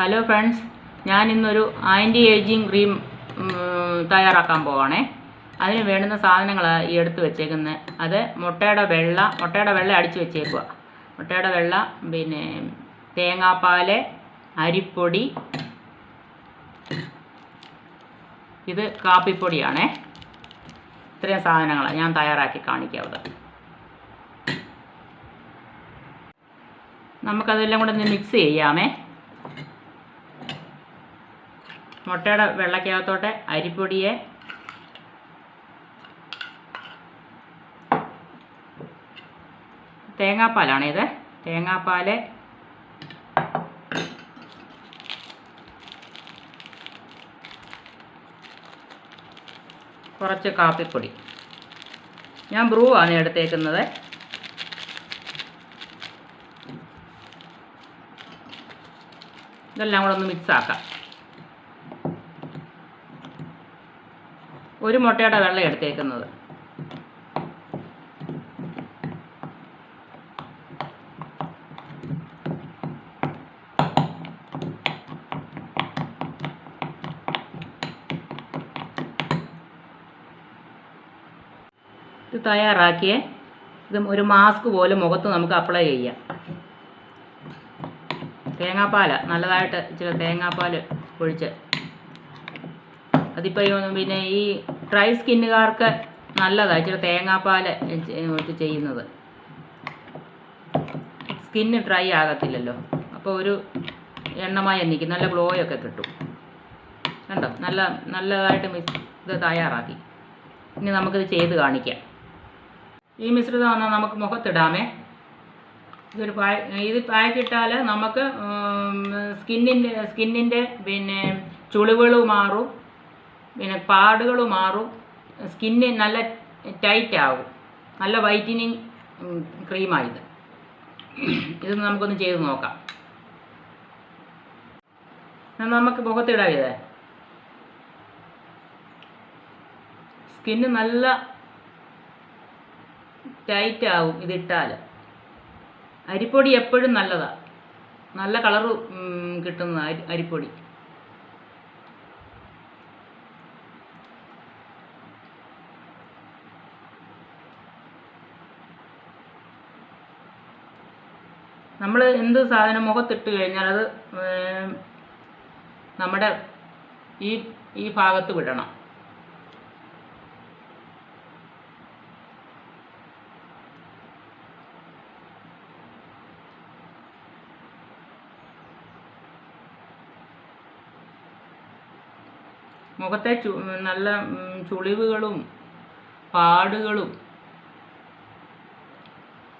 Hello friends ഞാൻ ഇന്നൊരു anti ageing cream തയ്യാറാക്കാൻ പോവാണേ. അതിന് വേണ്ടുന്ന സാധനങ്ങളാണ് ഈ എടുത്ത് വെച്ചേക്കുന്നത് അത് മുട്ടയുടെ വെള്ള മുട്ടയുടെ വെള്ള അടിച്ച് വെച്ചേക്കുക മുട്ടയുടെ വെള്ള പിന്നെ തേങ്ങാപ്പാൽ അരിപ്പൊടി. ഇത് കാപ്പിപ്പൊടിയാണേ. ഇത്രയും സാധനങ്ങളാണ് ഞാൻ തയ്യാറാക്കി കാണിക്കാവുന്നത്. നമുക്കതെല്ലാം കൂടെ ഒന്ന് മിക്സ് ചെയ്യാമേ. മുട്ടയുടെ വെള്ളക്കകത്തോട്ട് അരിപ്പൊടിയെ തേങ്ങാപ്പാലാണ് ഇത്. തേങ്ങാപ്പാൽ കുറച്ച് കാപ്പിപ്പൊടി. ഞാൻ ബ്രൂ ആണ് എടുത്തേക്കുന്നത്. ഇതെല്ലാം കൂടെ ഒന്ന് മിക്സ് ആക്കാം. ഒരു മുട്ടയുടെ വെള്ളം എടുത്തേക്കുന്നത്. ഇത് തയ്യാറാക്കിയേ. ഇത് ഒരു മാസ്ക് പോലെ മുഖത്ത് നമുക്ക് അപ്ലൈ ചെയ്യാം. തേങ്ങാപ്പാൽ നല്ലതായിട്ട് ഇച്ചിരി തേങ്ങാപ്പാൽ ഒഴിച്ച് അതിപ്പോൾ പിന്നെ ഈ ഡ്രൈ സ്കിന്നുകാർക്ക് നല്ലതാണ് ഇച്ചിരി തേങ്ങാപ്പാൽ ഒഴിച്ച് ചെയ്യുന്നത്. സ്കിന്ന് ഡ്രൈ ആകത്തില്ലല്ലോ. അപ്പോൾ ഒരു എണ്ണമായി നിൽക്കും നല്ല ഗ്ലോയൊക്കെ കിട്ടും. കണ്ടോ? നല്ല നല്ലതായിട്ട് മിക്സ് ഇത് തയ്യാറാക്കി. ഇനി നമുക്കിത് ചെയ്ത് കാണിക്കാം. ഈ മിശ്രിതം വന്നാൽ നമുക്ക് മുഖത്തിടാമേ. ഇതൊരു പായ ഇത് പായക്കിട്ടാൽ നമുക്ക് സ്കിന്നിന്റെ സ്കിന്നിന്റെ പിന്നെ ചുളിവുകൾ മാറും. പിന്നെ പാടുകൾ മാറും സ്കിന്ന് നല്ല ടൈറ്റ് ആകും നല്ല വൈറ്റനിങ് ക്രീമാണിത് ഇത്. നമുക്കൊന്ന് ചെയ്ത് നോക്കാം. നമുക്ക് മുഖത്തിടാം ഇതേ. സ്കിന്ന് നല്ല ടൈറ്റ് ആവും ഇതിട്ടാൽ അരിപ്പൊടി എപ്പോഴും നല്ലതാണ് നല്ല കളറ് കിട്ടുന്നതാണ് അരിപ്പൊടി. നമ്മൾ എന്ത് സാധനം മുഖത്തിട്ട് കഴിഞ്ഞാൽ അത് നമ്മുടെ ഈ ഈ ഭാഗത്ത് വിടണം. മുഖത്തെ ചു നല്ല ചുളിവുകളും പാടുകളും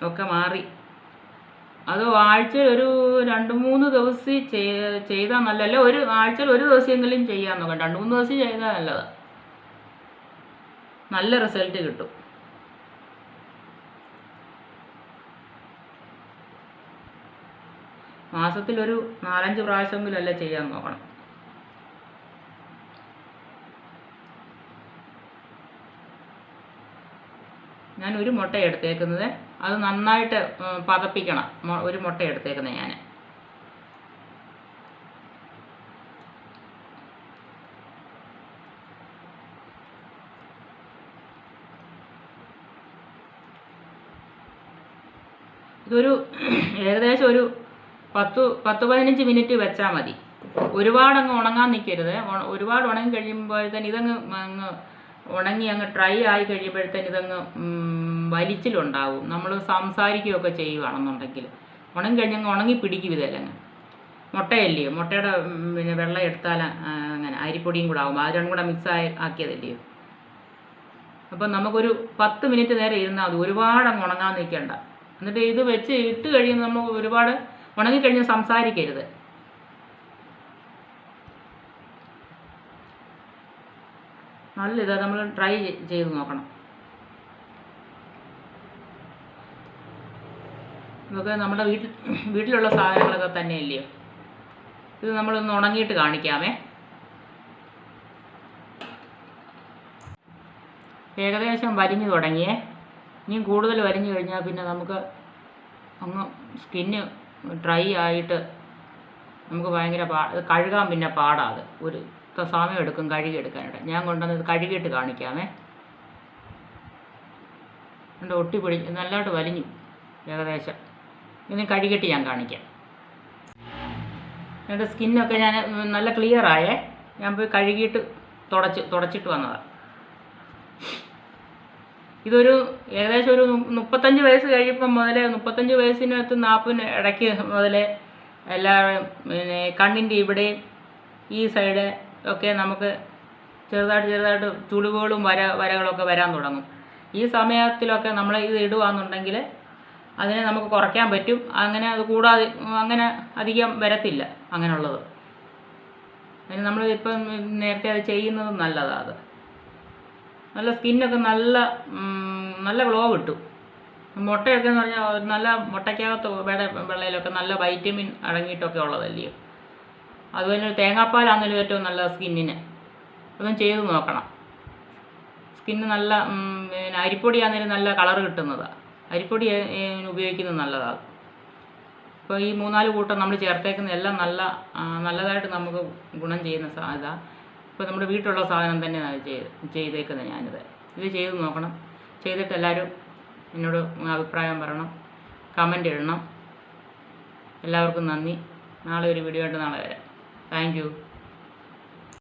ഒക്കെ മാറി. അത് ആഴ്ചയിൽ ഒരു രണ്ട് മൂന്ന് ദിവസം ചെയ്താൽ നല്ലല്ല ഒരു ആഴ്ചയിൽ ഒരു ദിവസമെങ്കിലും ചെയ്യാൻ നോക്കാം രണ്ട് മൂന്ന് ദിവസം ചെയ്താൽ നല്ലതാണ് നല്ല റിസൾട്ട് കിട്ടും. മാസത്തിലൊരു നാലഞ്ച് പ്രാവശ്യമെങ്കിലും അല്ല ചെയ്യാൻ നോക്കണം. ഞാൻ ഒരു മുട്ട എടുത്തേക്കുന്നത് അത് നന്നായിട്ട് പതപ്പിക്കണം. ഒരു മുട്ട എടുത്തേക്കുന്നത് ഞാൻ ഇതൊരു ഏകദേശം ഒരു പത്ത് പത്ത് പതിനഞ്ച് മിനിറ്റ് വെച്ചാൽ മതി. ഒരുപാട് അങ്ങ് ഉണങ്ങാൻ നിൽക്കരുത് ഒരുപാട് ഉണങ്ങി കഴിയുമ്പോഴത്തേന് ഇതങ്ങ് അങ്ങ് ഉണങ്ങി അങ്ങ് ഡ്രൈ ആയി കഴിയുമ്പോഴത്തേന് ഇതങ്ങ് വലിച്ചിലുണ്ടാവും. നമ്മൾ സംസാരിക്കുകയൊക്കെ ചെയ്യുകയാണെന്നുണ്ടെങ്കിൽ ഉണങ്ങി കഴിഞ്ഞങ്ങ് ഉണങ്ങി പിടിക്കും ഇതെല്ലാം മുട്ടയല്ലേ? മുട്ടയുടെ പിന്നെ വെള്ളം എടുത്താൽ അങ്ങനെ അരിപ്പൊടിയും കൂടെ ആകുമ്പോൾ അത് രണ്ടും കൂടെ മിക്സ് ആയി ആക്കിയതല്ലയോ അപ്പം നമുക്കൊരു പത്ത് മിനിറ്റ് നേരം ഇരുന്നാൽ മതി. ഒരുപാട് അങ്ങ് ഉണങ്ങാൻ നിൽക്കേണ്ട. എന്നിട്ട് ഇത് വെച്ച് ഇട്ട് കഴിയുമ്പോൾ നമ്മൾ ഒരുപാട് ഉണങ്ങിക്കഴിഞ്ഞ് സംസാരിക്കരുത്. നല്ല ഇതാ നമ്മൾ ട്രൈ ചെയ്ത് നോക്കണം. ഇതൊക്കെ നമ്മുടെ വീട്ടിൽ വീട്ടിലുള്ള സാധനങ്ങളൊക്കെ തന്നെയല്ലയോ ഇത് നമ്മളൊന്ന് ഉണങ്ങിയിട്ട് കാണിക്കാമേ. ഏകദേശം വരിഞ്ഞു തുടങ്ങിയേ. ഇനി കൂടുതൽ വരിഞ്ഞു കഴിഞ്ഞാൽ പിന്നെ നമുക്ക് അങ്ങ് സ്കിന്ന് ഡ്രൈ ആയിട്ട് നമുക്ക് ഭയങ്കര പാ കഴുകാൻ പിന്നെ പാടാതെ. ഒരു സമയം എടുക്കും കഴുകി എടുക്കാനായിട്ട്. ഞാൻ കൊണ്ടുവന്ന് ഇത് കഴുകിയിട്ട് കാണിക്കാമേ. ഒട്ടി പിടി നല്ലതായിട്ട് വലിഞ്ഞു. ഏകദേശം. ഇനി കഴുകിട്ട് ഞാൻ കാണിക്കാം. എന്റെ സ്കിന്നൊക്കെ ഞാൻ നല്ല ക്ലിയർ ആയേ. ഞാൻ പോയി കഴുകിയിട്ട് തുടച്ച് തുടച്ചിട്ട് വന്നതാണ് ഇതൊരു ഏകദേശം ഒരു മുപ്പത്തഞ്ച് വയസ്സ് കഴിയുമ്പം മുതലേ മുപ്പത്തഞ്ച് വയസ്സിനകത്ത് നാൽപ്പതിന് ഇടയ്ക്ക് മുതലേ എല്ലാവരും പിന്നെ കണ്ണിന്റെ ഇവിടെയും ഈ സൈഡ് ഒക്കെ നമുക്ക് ചെറുതായിട്ട് ചെറുതായിട്ട് ചുളിവുകളും വര വരകളൊക്കെ വരാൻ തുടങ്ങും. ഈ സമയത്തിലൊക്കെ നമ്മൾ ഇത് ഇടുകയാണെന്നുണ്ടെങ്കിൽ അതിനെ നമുക്ക് കുറയ്ക്കാൻ പറ്റും. അങ്ങനെ അത് കൂടാതെ അങ്ങനെ അധികം വരത്തില്ല അങ്ങനെയുള്ളത്. അതിന് നമ്മൾ ഇപ്പം നേരത്തെ അത് ചെയ്യുന്നത് നല്ലതാണ് അത്. നല്ല സ്കിന്നൊക്കെ നല്ല നല്ല ഗ്ലോ കിട്ടും. മുട്ടയൊക്കെ എന്ന് പറഞ്ഞാൽ നല്ല മുട്ടയ്ക്കകത്ത് വെട വെള്ളയിലൊക്കെ നല്ല വൈറ്റമിൻ അടങ്ങിയിട്ടൊക്കെ ഉള്ളതല്ലേ? അതുപോലെ തേങ്ങാപ്പാലാണെങ്കിലും ഏറ്റവും നല്ല സ്കിന്നിന്. അതും ചെയ്ത് നോക്കണം. സ്കിന്ന് നല്ല പിന്നെ അരിപ്പൊടിയാണെങ്കിലും നല്ല കളർ കിട്ടുന്നതാണ് അരിപ്പൊടി ഉപയോഗിക്കുന്നത് നല്ലതാണ് ഇപ്പോൾ ഈ മൂന്നാൽ കൂട്ടം നമ്മൾ ചേർത്തേക്കുന്ന എല്ലാം നല്ല നല്ലതായിട്ട് നമുക്ക് ഗുണം ചെയ്യുന്ന സാധ്യത ഇപ്പോൾ നമ്മുടെ വീട്ടിലുള്ള സാധനം തന്നെ ചെയ്തേക്കുന്നത് ഞാനിത്. ഇത് ചെയ്ത് നോക്കണം. ചെയ്തിട്ട് എല്ലാവരും എന്നോട് അഭിപ്രായം പറയണം. കമന്റ് ഇടണം. എല്ലാവർക്കും നന്ദി. നാളെ ഒരു വീഡിയോ ആയിട്ട് നാളെ വരാം. താങ്ക്